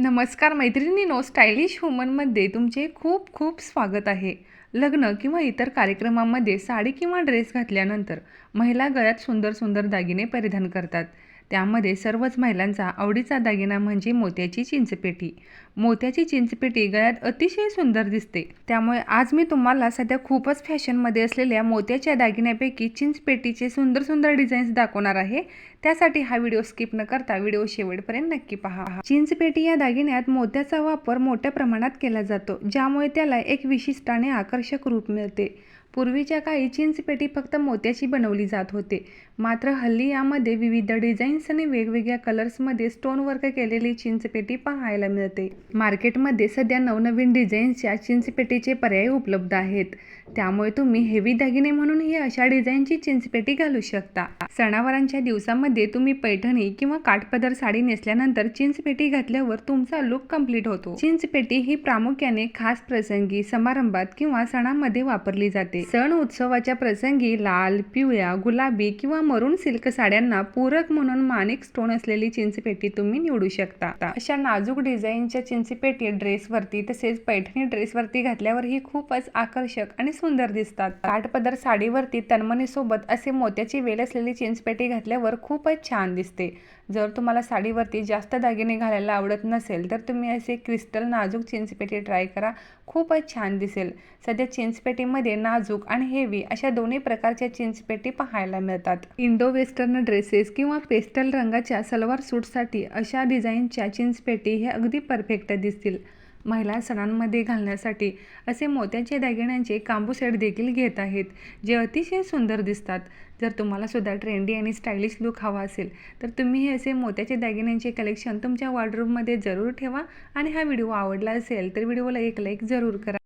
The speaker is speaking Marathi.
नमस्कार मैत्रिणीनो स्टायलिश वुमनमध्ये तुमचे खूप खूप स्वागत आहे. लग्न किंवा इतर कार्यक्रमामध्ये साडी किंवा ड्रेस घातल्यानंतर महिला गळ्यात सुंदर सुंदर दागिने परिधान करतात. त्यामध्ये सर्वच महिलांचा आवडीचा दागिना म्हणजे मोत्याची चिंचपेटी. मोत्याची चिंचपेटी गळ्यात अतिशय सुंदर दिसते. त्यामुळे आज मी तुम्हाला सध्या खूपच फॅशनमध्ये असलेल्या मोत्याच्या दागिन्यापैकी चिंचपेटीचे सुंदर सुंदर डिझाईन्स दाखवणार आहे. त्यासाठी हा व्हिडिओ स्किप न करता व्हिडिओ शेवटपर्यंत नक्की पहा. चिंचपेटी या दागिन्यात मोत्याचा वापर मोठ्या प्रमाणात केला जातो ज्यामुळे त्याला एक विशिष्ट आणि आकर्षक रूप मिळते. पूर्वीच्या काळी चिंचपेटी फक्त मोत्याची बनवली जात होते. मात्र हल्ली यामध्ये विविध डिझाईन्स आणि वेगवेगळ्या कलर्समध्ये स्टोन वर्क केलेली चिंचपेटी पाहायला मिळते. मार्केटमध्ये सध्या नवनवीन डिझाईन्सच्या चिंचपेटीचे पर्याय उपलब्ध आहेत. त्यामुळे तुम्ही हेवी दागिने म्हणून ही अशा डिझाईनची चिंचपेटी घालू शकता. सणावारांच्या दिवसामध्ये तुम्ही पैठणी किंवा काठपदर साडी नेसल्यानंतर चिंचपेटी घातल्यावर तुमचा लुक कंप्लीट होतो. चिंचपेटी ही प्रामुख्याने खास प्रसंगी समारंभात किंवा सणामध्ये वापरली जाते. सण उत्सवाच्या प्रसंगी लाल पिवळ्या गुलाबी किंवा मरून सिल्क साड्यांना पूरक म्हणून माणिक स्टोन असलेली चिंचपेटी तुम्ही निवडू शकता. अशा नाजूक डिझाईनच्या चिंचपेटी ड्रेसवरती तसेच पैठणी ड्रेसवरती घातल्यावर ही खूपच आकर्षक आणि सुंदर दिसतात. काठपदर साडीवरती तन्मणीसोबत असे मोत्याची वेल असलेली चिंचपेटी घातल्यावर खूपच छान दिसते. जर तुम्हाला साडीवरती जास्त दागिने घालायला आवडत नसेल तर तुम्ही असे क्रिस्टल नाजूक चिंचपेटी ट्राय करा. खूपच छान दिसेल. सध्या चिंचपेटीमध्ये नाजूक आणि हेवी अशा दोन्ही प्रकारच्या चिंचपेटी पाहायला मिळतात. इंडो वेस्टर्न ड्रेसेस किंवा पेस्टल रंगाच्या सलवार सूटसाठी अशा डिझाईनच्या चिंचपेटी हे अगदी परफेक्ट दिसतील. महिला सणांमध्ये घालण्यासाठी असे मोत्याचे दागिन्यांचे कांबू सेट देखील घेत आहेत जे अतिशय सुंदर दिसतात. जर तुम्हाला सुद्धा ट्रेंडी आणि स्टायलिश लुक हवा असेल तर तुम्ही हे असे मोत्याचे दागिन्यांचे कलेक्शन तुमच्या वॉर्डरूममध्ये जरूर ठेवा आणि हा व्हिडिओ आवडला असेल तर व्हिडिओला एक लाईक जरूर करा.